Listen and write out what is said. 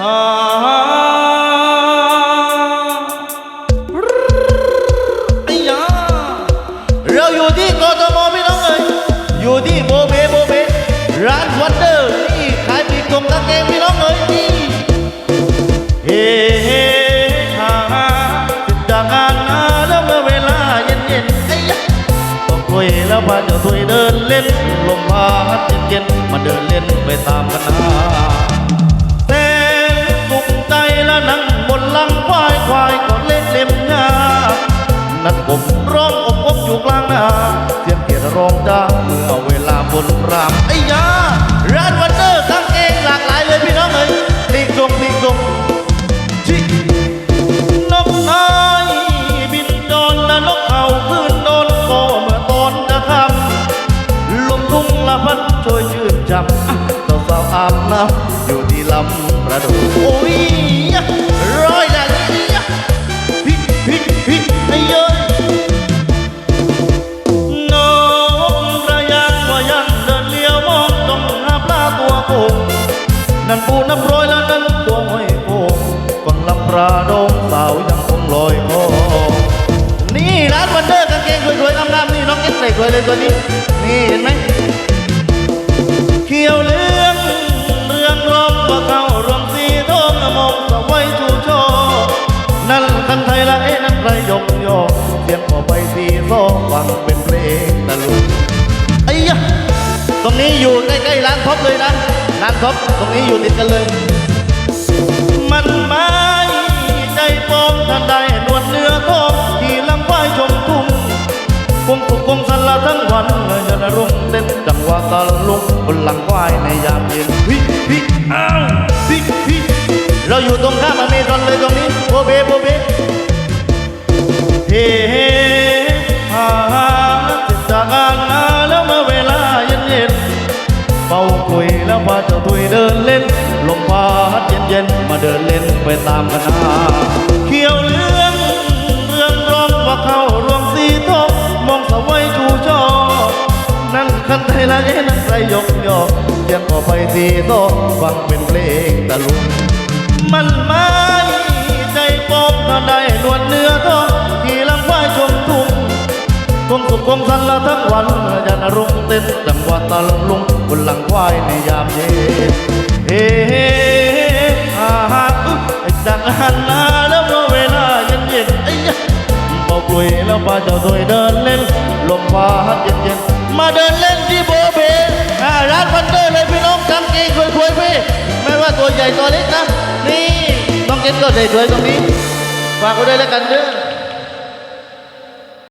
ฮาไอ้ยาเราอยู่ที่กทมพี่น้องเอ้ยอยู่ที่โบเบโบเบร้านวันเด วพาเจ้าถุยเดินเล่น ลมพัดเย็นเย็นๆมาเดินเล่นไปตามกันนาเต้นสุขใจแล้วนั่งบนหลังควายควายก็เล่นเล่มงานัดกบร้องอบอบอยู่กลางนาเสียงเกียรร้องจ้าเมื่อเวลาบนรามไอ้ยา อาบน้ำอยู่ที่ลำประดูโอ้ยร้อยละเนี่พิกพิกพิกไอ้เย้ยนกระยางว่ายังเดินเลี้ยวมองต้องหาปลาตัวโกงนั่นปูน้ำร้อยแล้วนั่นตัวห้อยโอ่งฟังลำปราดงสาวยังคงลอยคอนี่ร้านวันเดอร์กางเกงสวยๆงามๆนี่น้องเอ็นใส่สวยเลยตัวนี้นี่เห็นไหม ยงพอไปสีซอฟังเป็นเพลงตะลุงไอ้ยะตรงนี้อยู่ใกล้ๆร้านท็อปเลยนะร้านท็อปตรงนี้อยู่ติดกันเลย มันไม่ใจปองท่านได้นวดเนื้อทองที่ลำควายชมทุ่งคงสุขคงสันละทั้งวันเลยจะระรุ่งเต้นจังหวะตะลุงบนหลังควายในยามเย็นพิพิอ้าวพิพิเราอยู่ตรงข้ามอเมซอนเลยตรงนี้โบเบโบเบเฮ้ เจ้าตุยเดินเล่น ลมพัดเย็นเย็นๆ มาเดินเล่นไปตามกันนาเขียวเลืองเรื่องร้องว่าเข้ารวงสีทองมองสะไว้ชูชอนั่นคันไทยละเอ๊นั่นใส่ยกยอกเสียงก็ไปสีโตฟังเป็นเพลงตะลุงมันมา งสุขคงสันละทั้งวันย่านรุ่งเต้นจังหวะตะลุงบนหลังควายในยามเย็นเฮ้ฮ้ฮ่าฮาอึ๊ไอ้จังหันหน้าแล้วเมื่อเวลาเย็นเย็นไอ้ยะบอกกลุยแล้วพาเจ้าตัวเดินเล่นลมพัดเย็นเย็นมาเดินเล่นที่โบเบร้านวันเดอร์เลยพี่น้องกางเกงสวยๆพี่ไม่ว่าตัวใหญ่ตัวเล็กนะนี่น้องเก็ตก็ใส่สวยตรงนี้ฝากไว้ด้วยแล้วกันเด้อ